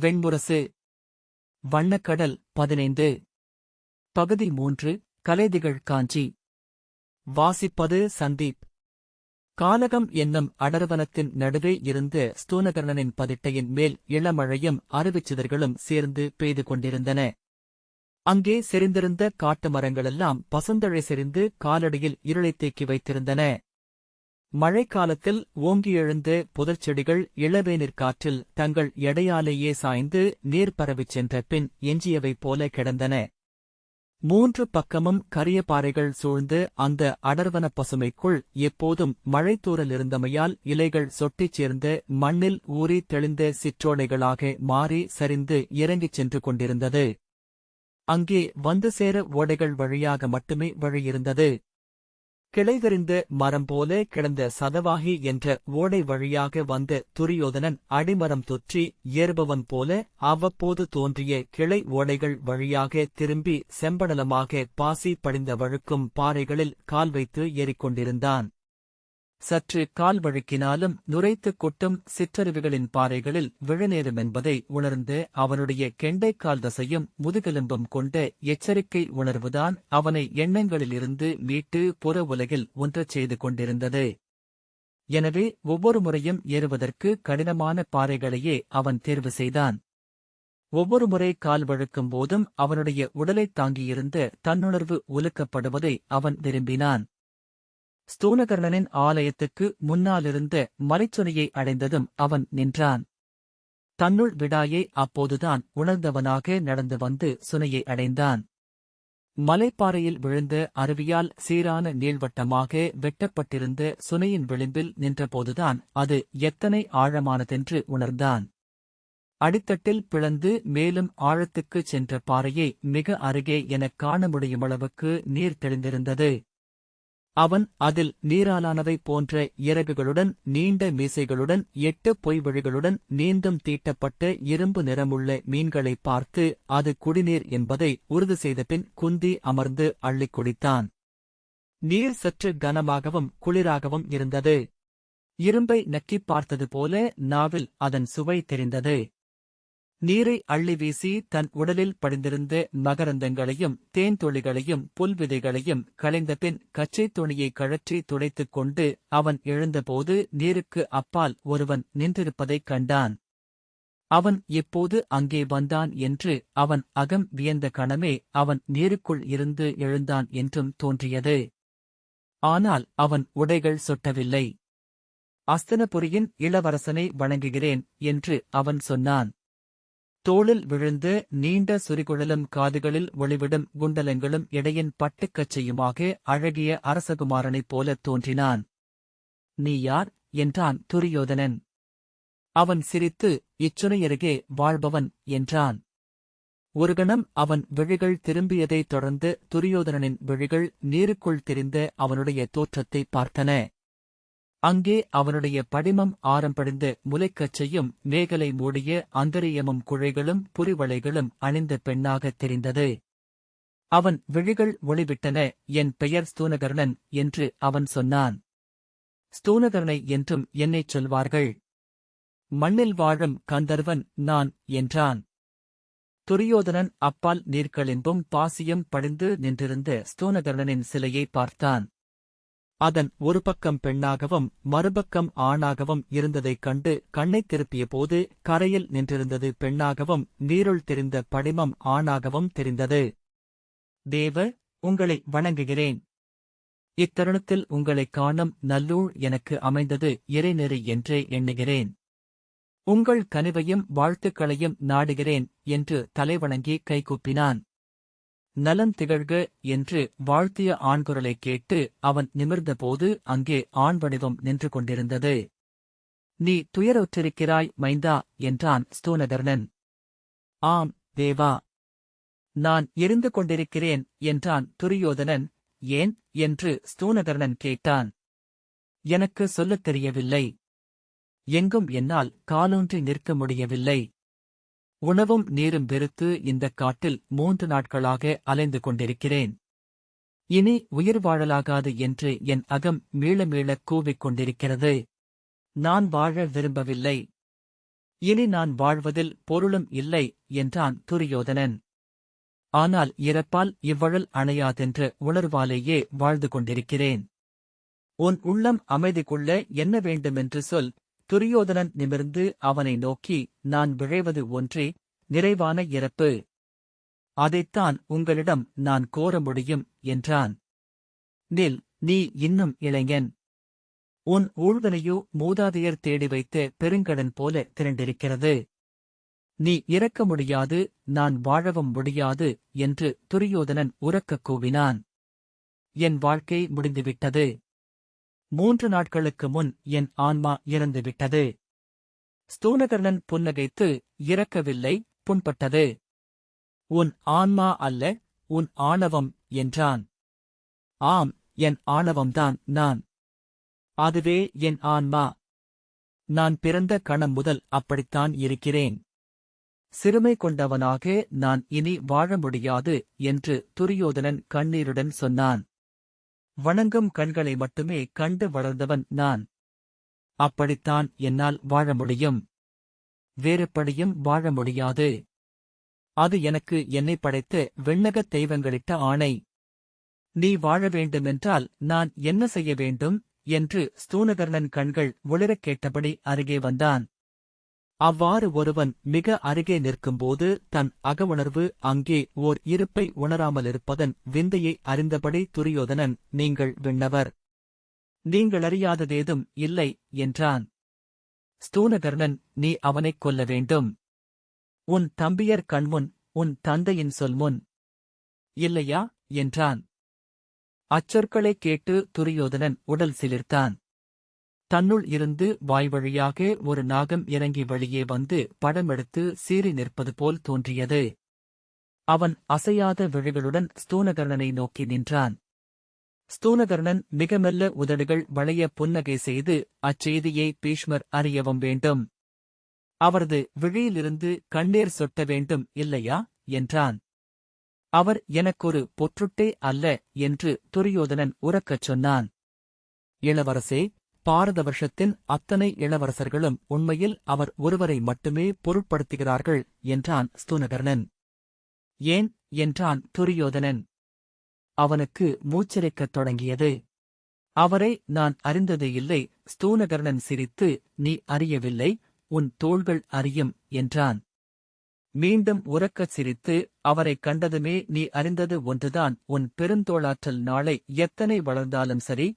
வெண்முரசு வண்ணக்கடல் பதினைந்து. பகுதி மூன்று கலைதிகள் காஞ்சி. வாசிப்பது சந்தீப். காலகம் என்னும் அடர்வனத்தின் நடுவே இருந்த ஸ்தூனகர்ணனின் பதிட்டையின் மேல் இளமழையும் அருவிச்சிதர்களும் சேர்ந்து பெய்து கொண்டிருந்தன. அங்கே செறிந்திருந்த காட்டு மரங்களெல்லாம் பசுந்தழை செறிந்து காலடியில் இருளைத் தேக்கி வைத்திருந்தன. மழைக்காலத்தில் ஓங்கி எழுந்து புதர்ச்செடிகள் இளவேனிற் காற்றில் தங்கள் எடையாலேயே சாய்ந்து நீர் பரவிச் சென்ற பின் எஞ்சியவை போல கிடந்தன. மூன்று பக்கமும் கரிய பாறைகள் சூழ்ந்து அந்த அடர்வன பசுமைக்குள் எப்போதும் மழைத்தூரல் இருந்தமையால் இலைகள் சொட்டிச் சேர்ந்து மண்ணில் ஊறி தெளிந்த சிற்றோடைகளாக மாறி சரிந்து இறங்கிச் சென்று கொண்டிருந்தது. அங்கே வந்து சேர ஓடைகள் வழியாக மட்டுமே வழியிருந்தது. கிளைதறிந்து மரம் போல கிடந்த சதவாகி என்ற ஓடை வழியாக வந்த துரியோதனன் அடிமரம் தொற்றி ஏறுபவன் போல அவ்வப்போது தோன்றிய கிளை ஓடைகள் வழியாக திரும்பி செம்படலமாக பாசி படிந்த வழுக்கும் பாறைகளில் கால் வைத்து ஏறிக்கொண்டிருந்தான். சற்று கால் வழுக்கினாலும் நுரைத்துக் கொட்டும் சிற்றருவிகளின் பாறைகளில் விழநேரும் என்பதை உணர்ந்து அவனுடைய கெண்டைக்கால் தசையும் முதுகெலும்பும் கொண்ட எச்சரிக்கை உணர்வுதான் அவனை எண்ணங்களிலிருந்து மீட்டு புற உலகில் ஒன்றச் செய்து கொண்டிருந்தது. எனவே ஒவ்வொரு முறையும் ஏறுவதற்கு கடினமான பாறைகளையே அவன் தேர்வு செய்தான். ஒவ்வொரு முறை கால் வழுக்கும் போதும் அவனுடைய உடலைத் தாங்கியிருந்த தன்னுணர்வு உலுக்கப்படுவதை அவன் விரும்பினான். ஸ்தூலகர்ணனின் ஆலயத்துக்கு முன்னாலிருந்த மலைச்சுனையை அடைந்ததும் அவன் நின்றான். தன்னுள் விடாயை அப்போதுதான் உணர்ந்தவனாக நடந்து வந்து சுனையை அடைந்தான். மலைப்பாறையில் விழுந்த அருவியால் சீரான நீள்வட்டமாக வெட்டப்பட்டிருந்த சுனையின் விளிம்பில் நின்றபோதுதான் அது எத்தனை ஆழமானதென்று உணர்ந்தான். அடித்தட்டில் பிளந்து மேலும் ஆழத்துக்குச் சென்ற பாறையை மிக அருகே எனக் காண முடியுமளவுக்கு நீர் தெளிந்திருந்தது. அவன் அதில் நீராலானவை போன்ற இறகுகளுடன் நீண்ட மீசைகளுடன் எட்டு பொய்வழிகளுடன் நீந்தும் தீட்டப்பட்ட இரும்பு நிறமுள்ள மீன்களை பார்த்து அது குடிநீர் என்பதை உறுதி செய்தபின் குந்தி அமர்ந்து அள்ளிக் குடித்தான். நீர் சற்று கனமாகவும் குளிராகவும் இருந்தது. இரும்பை நக்கிப் பார்த்தது போல நாவில் அதன் சுவை தெரிந்தது. நீரை அள்ளி வீசி தன் உடலில் படிந்திருந்த மகரந்தங்களையும் தேன்தொழிகளையும் புல்விதைகளையும் களைந்தபின் கச்சைத் துணியை கழற்றி துடைத்துக் கொண்டு அவன் எழுந்தபோது நீருக்கு அப்பால் ஒருவன் நின்றிருப்பதைக் கண்டான். அவன் எப்போது அங்கே வந்தான் என்று அவன் அகம் வியந்த கணமே அவன் நீருக்குள் இருந்து எழுந்தான் என்றும் தோன்றியது. ஆனால் அவன் உடைகள் சொட்டவில்லை. அஸ்தனபுரியின் இளவரசனை வணங்குகிறேன் என்று அவன் சொன்னான். தோளில் விழுந்து நீண்ட சுரிகுழலும் காதுகளில் ஒளிவிடும் குண்டலங்களும் இடையின் பட்டுக்கச்சையுமாக அழகிய அரசகுமாரனைப் போலத் தோன்றினான். நீ யார்? என்றான் துரியோதனன். அவன் சிரித்து இச்சுனையருகே வாழ்பவன் என்றான். ஒருகணம் அவன் விழிகள் திரும்பியதைத் தொடர்ந்து துரியோதனனின் விழிகள் நீருக்குள் தெரிந்த அவனுடைய தோற்றத்தைப் பார்த்தன. அங்கே அவனுடைய படிமம் ஆரம்படிந்த முலைக்கச்சையும் மேகலை மூடிய அந்தரியமும் குழைகளும் புரிவளைகளும் அணிந்த பெண்ணாகத் தெரிந்தது. அவன் விழிகள் ஒளிவிட்டன என் பெயர் ஸ்தூனகர்ணன் என்று அவன் சொன்னான். ஸ்தூனகர்ணை என்றும் என்னைச் சொல்வார்கள். மண்ணில் வாழும் கந்தர்வன் நான் என்றான். துரியோதனன் அப்பால் நீர்களின்பும் பாசியும் படிந்து நின்றிருந்த ஸ்தூனகர்ணனின் சிலையை பார்த்தான். அதன் ஒரு பக்கம் பெண்ணாகவும் மறுபக்கம் ஆணாகவும் இருந்ததைக் கண்டு கண்ணைத் திருப்பிய போது கரையில் நின்றிருந்தது பெண்ணாகவும் நீருள் தெரிந்த படிமம் ஆணாகவும் தெரிந்தது. தேவ உங்களை வணங்குகிறேன். இத்தருணத்தில் உங்களைக் காணும் நல்லூழ் எனக்கு அமைந்தது இறைநெறி என்றே எண்ணுகிறேன். உங்கள் கனிவையும் வாழ்த்துக்களையும் நாடுகிறேன் என்று தலைவணங்கி கைகூப்பினான். நலன் திகழ்க என்று வாழ்த்திய ஆண்குரலைக் கேட்டு அவன் நிமிர்ந்தபோது அங்கே ஆண் வடிவம் நின்று கொண்டிருந்தது. நீ துயரொற்றிருக்கிறாய் மைந்தா என்றான் ஸ்தூனகர்ணன் ஆம் தேவா. நான் எரிந்து கொண்டிருக்கிறேன் என்றான் துரியோதனன். ஏன்? என்று ஸ்தூனகர்ணன் கேட்டான். எனக்கு சொல்லத் தெரியவில்லை. எங்கும் என்னால் காலூன்றி நிற்க முடியவில்லை. உணவும் நீரும் வெறுத்து இந்தக் காட்டில் மூன்று நாட்களாக அலைந்து கொண்டிருக்கிறேன். இனி உயிர் வாழலாகாது என்று என் அகம் மீள மீள கூவிக் கொண்டிருக்கிறது. நான் வாழ விரும்பவில்லை. இனி நான் வாழ்வதில் பொருளும் இல்லை என்றான் துரியோதனன். ஆனால் இறப்பால் இவ்வழல் அணையாதென்ற உணர்வாலேயே வாழ்ந்து கொண்டிருக்கிறேன். உன் உள்ளம் அமைதி கொள்ள என்ன வேண்டுமென்று சொல். துரியோதனன் நிமிர்ந்து அவனை நோக்கி நான் விழைவது ஒன்றே நிறைவான இறப்பு. அதைத்தான் உங்களிடம் நான் கோர முடியும் என்றான். நில் நீ இன்னும் இளைஞன். உன் ஊழ்தலையோ மூதாதையர் தேடி வைத்த பெருங்கடன் போல திரண்டிருக்கிறது. நீ இறக்க முடியாது நான் வாழவும் முடியாது என்று துரியோதனன் உறக்கக் கூவினான். என் வாழ்க்கை முடிந்துவிட்டது. மூன்று நாட்களுக்கு முன் என் ஆன்மா இறந்துவிட்டது. ஸ்தூனகர்ணன் புன்னகைத்து இறக்கவில்லை புண்பட்டது. உன் ஆன்மா அல்ல உன் ஆணவம் என்றான். ஆம் என் ஆணவம்தான் நான். அதுவே என் ஆன்மா. நான் பிறந்த கணம் முதல் அப்படித்தான் இருக்கிறேன். சிறுமை கொண்டவனாக நான் இனி வாழ முடியாது என்று துரியோதனன் கண்ணீருடன் சொன்னான். வணங்கும் கண்களை மட்டுமே கண்டு வளர்ந்தவன் நான். அப்படித்தான் என்னால் வாழ முடியும். வேறுபடியும் வாழ முடியாது. அது எனக்கு என்னை படைத்து விண்ணகத் தெய்வங்களிட்ட ஆணை. நீ வாழ வேண்டுமென்றால் நான் என்ன செய்ய வேண்டும்? என்று ஸ்தூனகர்ணன் கண்கள் ஒளிரக் கேட்டபடி அருகே வந்தான். அவ்வாறு ஒருவன் மிக அருகே நிற்கும்போது தன் அகவுணர்வு அங்கே ஓர் இருப்பை உணராமலிருப்பதன் விந்தையை அறிந்தபடி துரியோதனன் நீங்கள் விண்ணவர். நீங்களறியாததேதும் இல்லை என்றான். ஸ்தூனகர்ணன் நீ அவனைக் கொல்ல வேண்டும். உன் தம்பியர் கண்முன் உன் தந்தையின் சொல்முன் இல்லையா? என்றான். அச்சொற்களைக் கேட்டு துரியோதனன் உடல் சிலிர்த்தான். தன்னுள் இருந்து வாய்வழியாக ஒரு நாகம் இறங்கி வெளியே வந்து படமெடுத்து சீறி நிற்பது போல் தோன்றியது. அவன் அசையாத விழிகளுடன் ஸ்தூனகர்ணனை நோக்கி நின்றான். ஸ்தூனகர்ணன் மிக மெல்ல உதடுகள் வளைய புன்னகை செய்து அச்செய்தியை பீஷ்மர் அறியவும் வேண்டும். அவரது விழியிலிருந்து கண்ணீர் சொட்ட வேண்டும் இல்லையா? என்றான். அவர் எனக்கொரு பொற்றுட்டே அல்ல என்று துரியோதனன் உறக்கச் சொன்னான். இளவரசே பாரத வருஷத்தின் அத்தனை இளவரசர்களும் உண்மையில் அவர் ஒருவரை மட்டுமே பொருட்படுத்துகிறார்கள் என்றான் ஸ்தூனகர்ணன். ஏன் என்றான் துரியோதனன். அவனுக்கு மூச்சரிக்கத் தொடங்கியது. அவரை நான் அறிந்தது இல்லை ஸ்தூனகர்ணன் சிரித்து நீ அறியவில்லை உன் தோள்கள் அறியும் என்றான். மீண்டும் உறக்கச் சிரித்து அவரைக் கண்டதுமே நீ அறிந்தது ஒன்றுதான் உன் பெருந்தோளாற்றல் நாளை எத்தனை வளர்ந்தாலும் சரி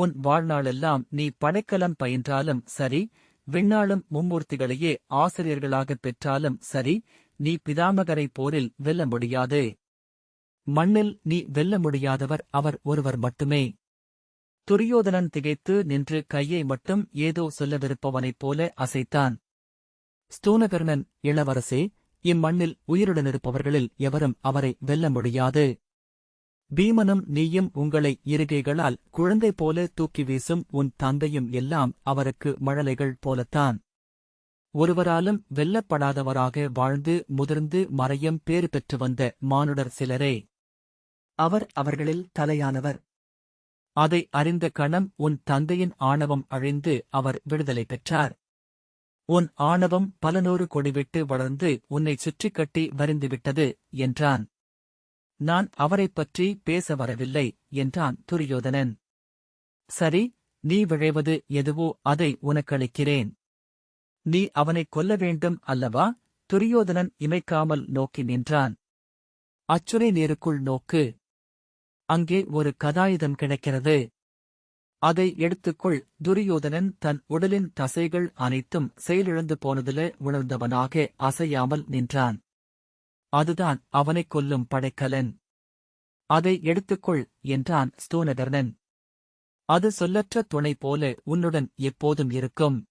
உன் வாழ்நாளெல்லாம் நீ படைக்கலம் பயின்றாலும் சரி விண்ணாளும் மும்மூர்த்திகளையே ஆசிரியர்களாகப் பெற்றாலும் சரி நீ பிதாமகரை போரில் வெல்ல முடியாது. மண்ணில் நீ வெல்ல முடியாதவர் அவர் ஒருவர் மட்டுமே. துரியோதனன் திகைத்து நின்று கையை மட்டும் ஏதோ சொல்லவிருப்பவனைப் போல அசைத்தான். ஸ்தூனகர்ணன் இளவரசே இம்மண்ணில் உயிருடனிருப்பவர்களில் எவரும் அவரை வெல்ல முடியாது. பீமனும் நீயும் உங்களை இருகைகளால் குழந்தை போல தூக்கி வீசும் உன் தந்தையும் எல்லாம் அவருக்கு மழலைகள் போலத்தான். ஒருவராலும் வெல்லப்படாதவராக வாழ்ந்து முதிர்ந்து மறையும் பேறு பெற்று வந்த மானுடர் சிலரே. அவர் அவர்களில் தலையானவர். அதை அறிந்த கணம் உன் தந்தையின் ஆணவம் அழிந்து அவர் விடுதலை பெற்றார். உன் ஆணவம் பலநூறு கொடிவிட்டு வளர்ந்து உன்னை சுற்றிக் கட்டி வரிந்துவிட்டது என்றான். நான் அவரைப் பற்றி பேச வரவில்லை என்றான் துரியோதனன். சரி நீ விழைவது எதுவோ அதை உனக்களிக்கிறேன். நீ அவனைக் கொல்ல வேண்டும் அல்லவா? துரியோதனன் இமைக்காமல் நோக்கி நின்றான். அச்சுரை நேருக்குள் நோக்கு. அங்கே ஒரு கதாயுதம் கிடைக்கிறது. அதை எடுத்துக்கொள். துரியோதனன் தன் உடலின் தசைகள் அனைத்தும் செயலிழந்து போனதிலே உணர்ந்தவனாக அசையாமல் நின்றான். அதுதான் அவனைக் கொல்லும் படைக்கலன். அதை எடுத்துக்கொள் என்றான் ஸ்தூனகர்ணன் அது சொல்லற்ற துணை போல உன்னுடன் எப்போதும் இருக்கும்.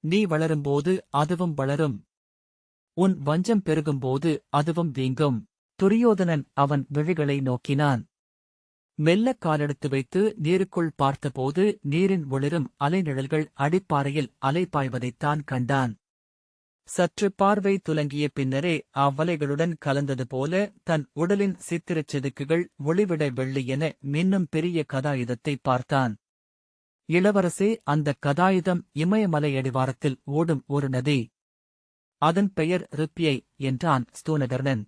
நீ வளரும்போது அதுவும் வளரும். உன் வஞ்சம் பெருகும்போது அதுவும் வீங்கும். துரியோதனன் அவன் விழிகளை நோக்கினான். மெல்லக் காலெடுத்து வைத்து நீருக்குள் பார்த்தபோது நீரின் ஒளிரும் அலைநிழல்கள் அடிப்பாறையில் அலைபாய்வதைத்தான் கண்டான். சற்று பார்வை துலங்கிய பின்னரே அவ்வலைகளுடன் கலந்தது போல தன் உடலின் சித்திரச் செதுக்குகள் ஒளிவிட வெள்ளி என மின்னும் பெரிய கதாயுதத்தை பார்த்தான். இளவரசே அந்த கதாயுதம் இமயமலை அடிவாரத்தில் ஓடும் ஒரு நதி. அதன் பெயர் ரிப்பியை என்றான் ஸ்தூனகர்ணன்.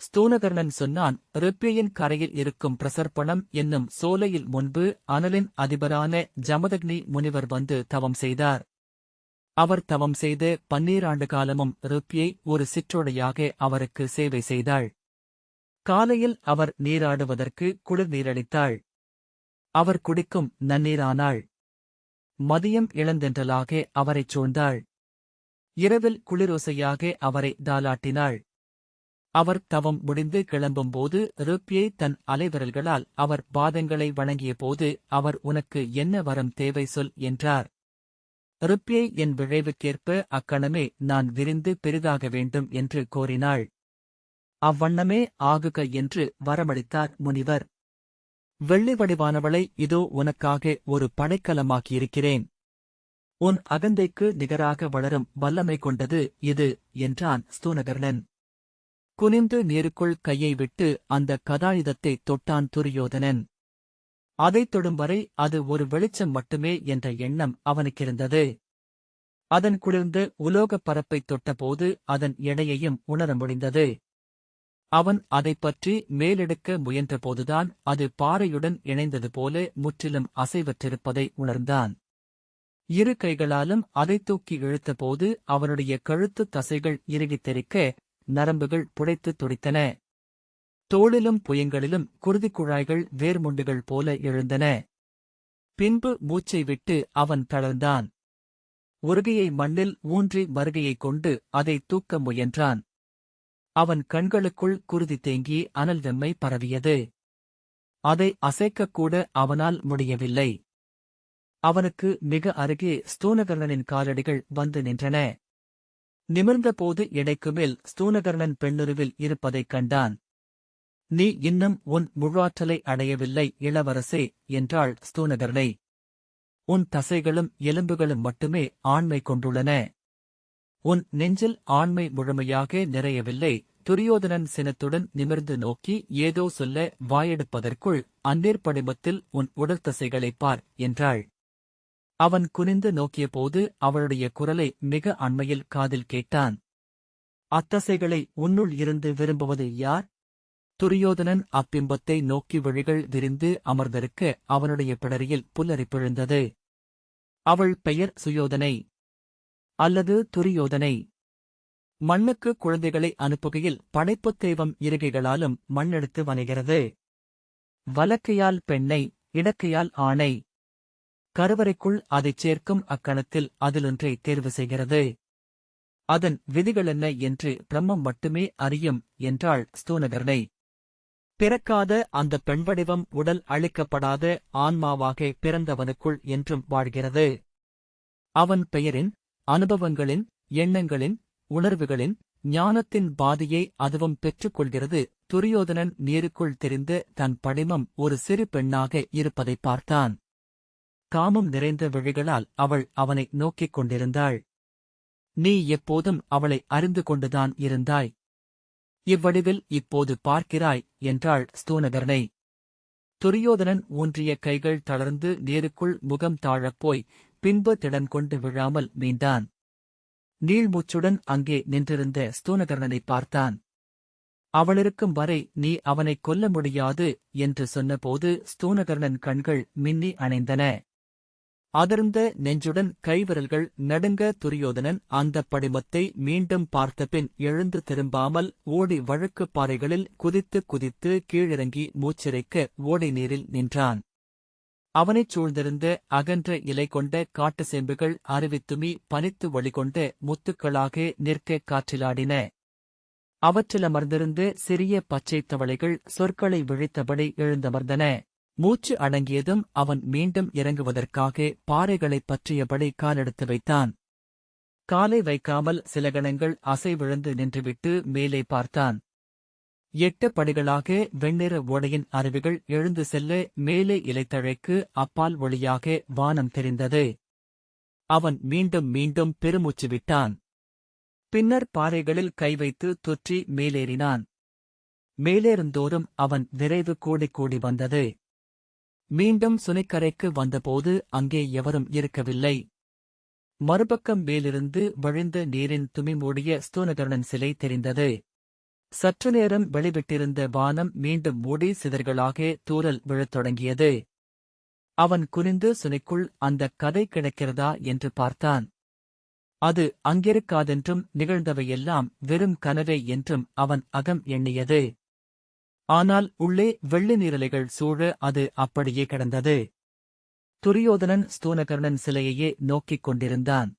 ஸ்தூனகர்ணன் சொன்னான் ரிப்பியின் கரையில் இருக்கும் பிரசர்ப்பணம் என்னும் சோலையில் முன்பு அனலின் அதிபரான ஜமதக்னி முனிவர் வந்து தவம் செய்தார். அவர் தவம் செய்து பன்னீராண்டு காலமும் ருப்பியை ஒரு சிற்றோடையாக அவருக்கு சேவை செய்தாள். காலையில் அவர் நீராடுவதற்கு குளிர் நீரளித்தாள். அவர் குடிக்கும் நன்னீரானாள். மதியம் இளந்தென்றலாக அவரைச் சூழ்ந்தாள். இரவில் குளிரோசையாக அவரை தாலாட்டினாள். அவர் தவம் முடிந்து கிளம்பும்போது ருப்பியை தன் அலைவிரல்களால் அவர் பாதங்களை வணங்கியபோது அவர் உனக்கு என்ன வரம் தேவை சொல் என்றார். ருப்பியை என் விழைவுக்கேற்ப அக்கணமே நான் விரிந்து பெரிதாக வேண்டும் என்று கோரினாள். அவ்வண்ணமே ஆகுக என்று வரமளித்தார் முனிவர். வெள்ளி வடிவானவளை இதோ உனக்காக ஒரு படைக்கலமாக்கியிருக்கிறேன். உன் அகந்தைக்கு நிகராக வளரும் வல்லமை கொண்டது இது என்றான் ஸ்தூனகர்ணன். குனிந்து நீருக்குள் கையை விட்டு அந்த கதாயுதத்தை தொட்டான் துரியோதனன். அதைத் தொடும் வரை அது ஒரு வெளிச்சம் மட்டுமே என்ற எண்ணம் அவனுக்கிருந்தது அதன் குளிர்ந்து உலோகப் பரப்பைத் தொட்டபோது அதன் எடையையும் உணர முடிந்தது. அவன் அதைப் பற்றி மேலெடுக்க முயன்றபோதுதான் அது பாறையுடன் இணைந்தது போல முற்றிலும் அசைவற்றிருப்பதை உணர்ந்தான். இரு கைகளாலும் அதைத் தூக்கி இழுத்தபோது அவனுடைய கழுத்துத் தசைகள் இறுகித் தெறிக்க நரம்புகள் புடைத்துத் துடித்தன. தோளிலும் புயங்களிலும் குருதிக் குழாய்கள் வேர்முண்டுகள் போல எழுந்தன. பின்பு மூச்சை விட்டு அவன் தளர்ந்தான். உருகையை மண்ணில் ஊன்றி மருகையைக் கொண்டு அதை தூக்க முயன்றான். அவன் கண்களுக்குள் குருதி தேங்கி அனல் வெம்மை பரவியது. அதை அசைக்கக்கூட அவனால் முடியவில்லை. அவனுக்கு மிக அருகே ஸ்தூனகர்ணனின் காலடிகள் வந்து நின்றன. நிமிர்ந்தபோது எடைக்குமேல் ஸ்தூனகர்ணன் பெண்ணுருவில் இருப்பதைக் கண்டான். நீ இன்னும் உன் முழாற்றலை அடையவில்லை இளவரசே என்றாள் ஸ்தூனகர்ணை உன் தசைகளும் எலும்புகளும் மட்டுமே ஆண்மை கொண்டுள்ளன. உன் நெஞ்சில் ஆண்மை முழுமையாக நிறையவில்லை துரியோதனன் சினத்துடன் நிமிர்ந்து நோக்கி ஏதோ சொல்ல வாயெடுப்பதற்குள் அந்நீர் படிமத்தில் உன் உடற்தசைகளைப் பார் என்றாள். அவன் குனிந்து நோக்கியபோது அவளுடைய குரலை மிக அண்மையில் காதில் கேட்டான். அத்தசைகளை உன்னுள் இருந்து விரும்புவது யார்? துரியோதனன் அப்பிம்பத்தை நோக்கி விழிகள் விரிந்து அமர்ந்திருக்க அவனுடைய பிடரியில் புல்லரிப்பிழுந்தது அவள் பெயர் சுயோதனை அல்லது துரியோதனை. மண்ணுக்கு குழந்தைகளை அனுப்புகையில் படைப்புத் தெய்வம் இருகைகளாலும் மண்ணெடுத்து வணைகிறது. வலக்கையால் பெண்ணை இடக்கையால் ஆணை. கருவறைக்குள் அதைச் சேர்க்கும் அக்கணத்தில் அதிலொன்றை தேர்வு செய்கிறது. அதன் விதிகளென்ன என்று பிரம்மம் மட்டுமே அறியும் என்றாள் ஸ்தூனகர்ணை. பிறக்காத அந்த பெண் வடிவம் உடல் அழிக்கப்படாத ஆன்மாவாக பிறந்தவனுக்குள் என்றும் வாழ்கிறது. அவன் பெயரின் அனுபவங்களின் எண்ணங்களின் உணர்வுகளின் ஞானத்தின் பாதியை அதுவும் பெற்றுக்கொள்கிறது. துரியோதனன் நீருக்குள் தெரிந்து தன் படிமம் ஒரு சிறு பெண்ணாக இருப்பதைப் பார்த்தான். காமம் நிறைந்த விழிகளால் அவள் அவனை நோக்கிக் கொண்டிருந்தாள். நீ எப்போதும் அவளை அறிந்து கொண்டுதான் இருந்தாய். இவ்வடிவில் இப்போது பார்க்கிறாய் என்றாள் ஸ்தூனகர்ணை துரியோதனன் ஊன்றிய கைகள் தளர்ந்து நீருக்குள் முகம் தாழப்போய் பின்பு திடன் கொண்டு விழாமல் மீண்டான் நீள்மூச்சுடன் அங்கே நின்றிருந்த ஸ்தூனகர்ணனை பார்த்தான். அவளிருக்கும் வரை நீ அவனைக் கொல்ல முடியாது என்று சொன்னபோது ஸ்தூனகர்ணன் கண்கள் மின்னி அணைந்தன. அதிர்ந்த நெஞ்சுடன் கைவிரல்கள் நடுங்க துரியோதனன் அந்தப் படிமத்தை மீண்டும் பார்த்தபின் எழுந்து திரும்பாமல் ஓடி வழக்குப் பாறைகளில் குதித்து குதித்து கீழிறங்கி மூச்சிறைக்க ஓடை நீரில் நின்றான். அவனைச் சூழ்ந்திருந்த அகன்ற இலை கொண்ட காட்டு செம்புகள் அருவித்துமி பனித்து வழிகொண்ட முத்துக்களாக நிற்க காற்றிலாடின. அவற்றிலமர்ந்திருந்து சிறிய பச்சைத் தவளைகள் சொற்களை விழித்தபடி எழுந்தமர்ந்தன. மூச்சு அடங்கியதும் அவன் மீண்டும் இறங்குவதற்காக பாறைகளைப் பற்றியபடி காலெடுத்து வைத்தான். காலை வைக்காமல் சில கணங்கள் அசைவிழந்து நின்றுவிட்டு மேலே பார்த்தான். எட்டு படிகளாக வெண்ணிற ஓடையின் அருவிகள் எழுந்து செல்ல மேலே இலைத்தழைக்கு அப்பால் ஒளியாக வானம் தெரிந்தது. அவன் மீண்டும் மீண்டும் பெருமூச்சு விட்டான். பின்னர் பாறைகளில் கை வைத்து தொற்றி மேலேறினான். மேலேறுந்தோறும் அவன் விரைவு கூடி கூடி வந்தது. மீண்டும் சுனைக்கரைக்கு வந்தபோது அங்கே எவரும் இருக்கவில்லை. மறுபக்கம் மேலிருந்து வழிந்த நீரின் துமி மூடிய ஸ்தூனகர்ணன் சிலை தெரிந்தது. சற்று நேரம் வெளிவிட்டிருந்த வானம் மீண்டும் மூடி சிதர்களாக தூறல் விழத் தொடங்கியது. அவன் குனிந்து சுனைக்குள் அந்தக் கதை கிடக்கிறதா என்று பார்த்தான். அது அங்கிருக்காதென்றும் நிகழ்ந்தவையெல்லாம் வெறும் கனவே என்றும் அவன் அகம் எண்ணியது. ஆனால் உள்ளே வெள்ளி நீரலைகள் சூழ அது அப்படியே கிடந்தது. துரியோதனன் ஸ்தூனகர்ணன் சிலையையே நோக்கிக் கொண்டிருந்தான்.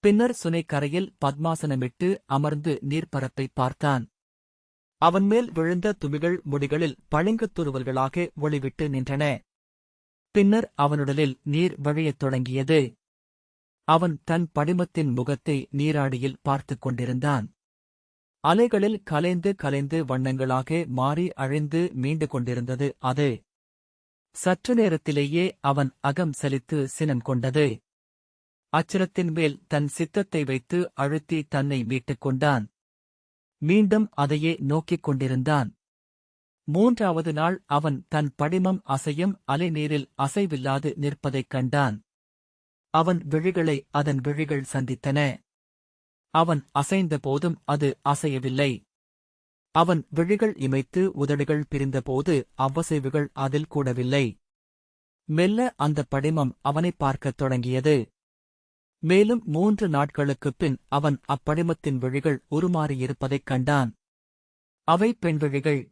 பின்னர் சுனைக்கரையில் பத்மாசனமிட்டு அமர்ந்து நீர்ப்பரப்பை பார்த்தான். அவன் மேல் விழுந்த துமிகள் முடிகளில் பளிங்குத் துருவல்களாக ஒளிவிட்டு நின்றன. பின்னர் அவனுடலில் நீர் வழியத் தொடங்கியது. அவன் தன் படிமத்தின் முகத்தை நீராடியில் பார்த்துக் கொண்டிருந்தான். அலைகளில் கலைந்து கலைந்து வண்ணங்களாக மாறி அழிந்து மீண்டு கொண்டிருந்தது. அது சற்று நேரத்திலேயே அவன் அகம் சலித்து சினம் கொண்டது. அச்சிரத்தின் மேல் தன் சித்தத்தை வைத்து அழுத்தி தன்னை மீட்டுக் கொண்டான். மீண்டும் அதையே நோக்கிக் கொண்டிருந்தான். மூன்றாவது நாள் அவன் தன் படிமம் அசையும் அலைநீரில் அசைவில்லாது நிற்பதைக் கண்டான். அவன் விழிகளை அதன் விழிகள் சந்தித்தன. அவன் அசைந்த போதும் அது அசையவில்லை. அவன் விழிகள் இமைத்து உதடுகள் பிரிந்தபோது அவ்வசைவுகள் அதில் கூடவில்லை. மெல்ல அந்த படிமம் அவனை பார்க்கத் தொடங்கியது. மேலும் மூன்று நாட்களுக்குப் பின் அவன் அப்படிமத்தின் விழிகள் உருமாறியிருப்பதைக் கண்டான். அவை பெண் விழிகள்.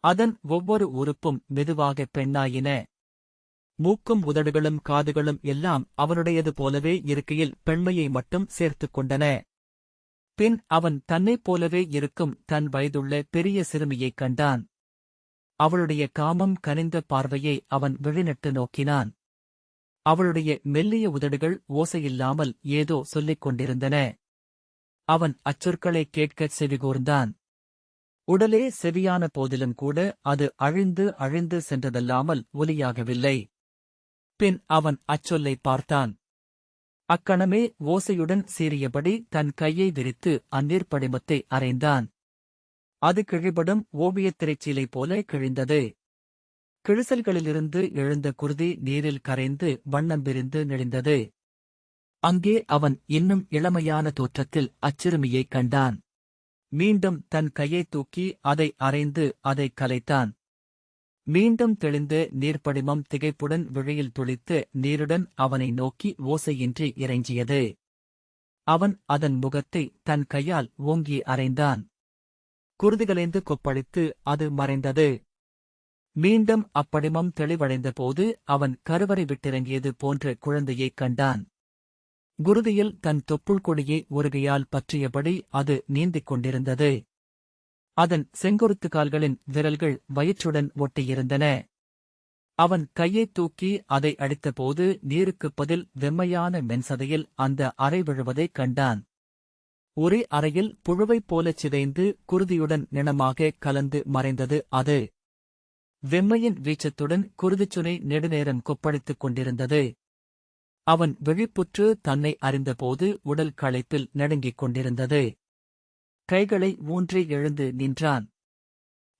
அதன் ஒவ்வொரு உறுப்பும் மெதுவாக பெண்ணாயின. மூக்கும் உதடுகளும் காதுகளும் எல்லாம் அவனுடையது போலவே இருக்கையில் பெண்மையை மட்டும் சேர்த்துக் கொண்டன. பின் அவன் தன்னைப் போலவே இருக்கும் தன் வயதுள்ள பெரிய சிறுமியைக் கண்டான். அவளுடைய காமம் கனிந்த பார்வையை அவன் விழிநட்டு நோக்கினான். அவளுடைய மெல்லிய உதடுகள் ஓசையில்லாமல் ஏதோ சொல்லிக் கொண்டிருந்தன. அவன் அச்சொற்களைக் கேட்கச் செவிகூர்ந்தான் உடலே செவியான போதிலும் கூட அது அழிந்து அழிந்து சென்றதல்லாமல் ஒலியாகவில்லை. பின் அவன் அச்சொல்லை பார்த்தான். அக்கணமே ஓசையுடன் சீறியபடி தன் கையை விரித்து அந்நீர் படிமத்தை அறைந்தான். அது கிழிபடும் ஓவியத் திரைச்சீலை போல கிழிந்தது. கிழிசல்களிலிருந்து எழுந்த குருதி நீரில் கரைந்து வண்ணம் பிரிந்து நெளிந்தது. அங்கே அவன் இன்னும் இளமையான தோற்றத்தில் அச்சிறுமியைக் கண்டான். மீண்டும் தன் கையைத் தூக்கி அதை அறைந்து அதை கலைத்தான். மீண்டும் தெளிந்து நீர்ப்படிமம் திகைப்புடன் விழியில் துளித்து நீருடன் அவனை நோக்கி ஓசையின்றி இறைஞ்சியது அவன் அதன் முகத்தை தன் கையால் ஓங்கி அறைந்தான். குருதிகளைந்து கொப்பளித்து அது மறைந்தது. மீண்டும் அப்படிமம் தெளிவடைந்தபோது அவன் கருவறை விட்டிறங்கியது போன்ற குழந்தையைக் கண்டான். குருதியில் தன் தொப்புள் கொடியை ஒருகையால் பற்றியபடி அது நீந்திக் கொண்டிருந்தது. அதன் செங்குருத்து கால்களின் விரல்கள் வயிற்றுடன் ஒட்டியிருந்தன. அவன் கையைத் தூக்கி அதை அடித்தபோது நீருக்குப் பதில் வெம்மையான மென்சதையில் அந்த அறை விழுவதைக் கண்டான். ஒரே அறையில் புழுவைப் போலச் சிதைந்து குருதியுடன் நிணமாக கலந்து மறைந்தது அது. வெம்மையின் வீச்சத்துடன் குருதிச்சுனை நெடுநேரம் கொப்பளித்துக் கொண்டிருந்தது. அவன் விழிப்புற்று தன்னை அறிந்தபோது உடல் களைப்பில் நடுங்கிக் கொண்டிருந்தது. கைகளை ஊன்றி எழுந்து நின்றான்.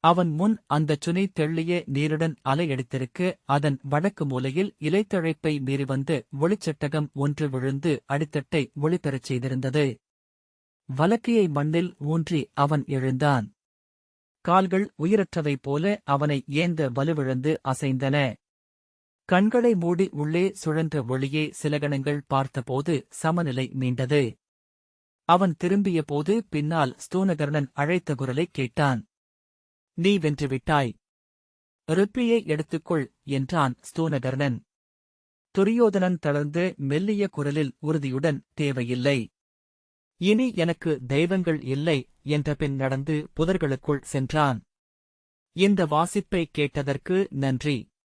அவன் முன் அந்தச் சுனை தெள்ளிய நீருடன் அலையடித்திருக்கு அதன் வடக்கு மூலையில் இலைத்தழைப்பை மீறி வந்து ஒளிச்சட்டகம் ஒன்று விழுந்து அடித்தட்டை ஒளிபெறச் செய்திருந்தது. வலக்கையை மண்ணில் ஊன்றி அவன் எழுந்தான். கால்கள் உயிரற்றவை போல அவனை ஏந்த வலுவிழந்து அசைந்தன. கண்களை மூடி உள்ளே சுழன்ற ஒளியே சிலகணங்கள் பார்த்தபோது சமநிலை மீண்டது. அவன் திரும்பிய போது பின்னால் ஸ்தூனகர்ணன் அழைத்த குரலைக் கேட்டான். நீ வென்றுவிட்டாய் ருப்பியை எடுத்துக்கொள் என்றான் ஸ்தூனகர்ணன். துரியோதனன் தளர்ந்து மெல்லிய குரலில் உறுதியுடன் தேவையில்லை. இனி எனக்கு தெய்வங்கள் இல்லை என்ற பின் நடந்து புதர்களுக்குள் சென்றான். இந்த வாசிப்பை கேட்டதற்கு நன்றி.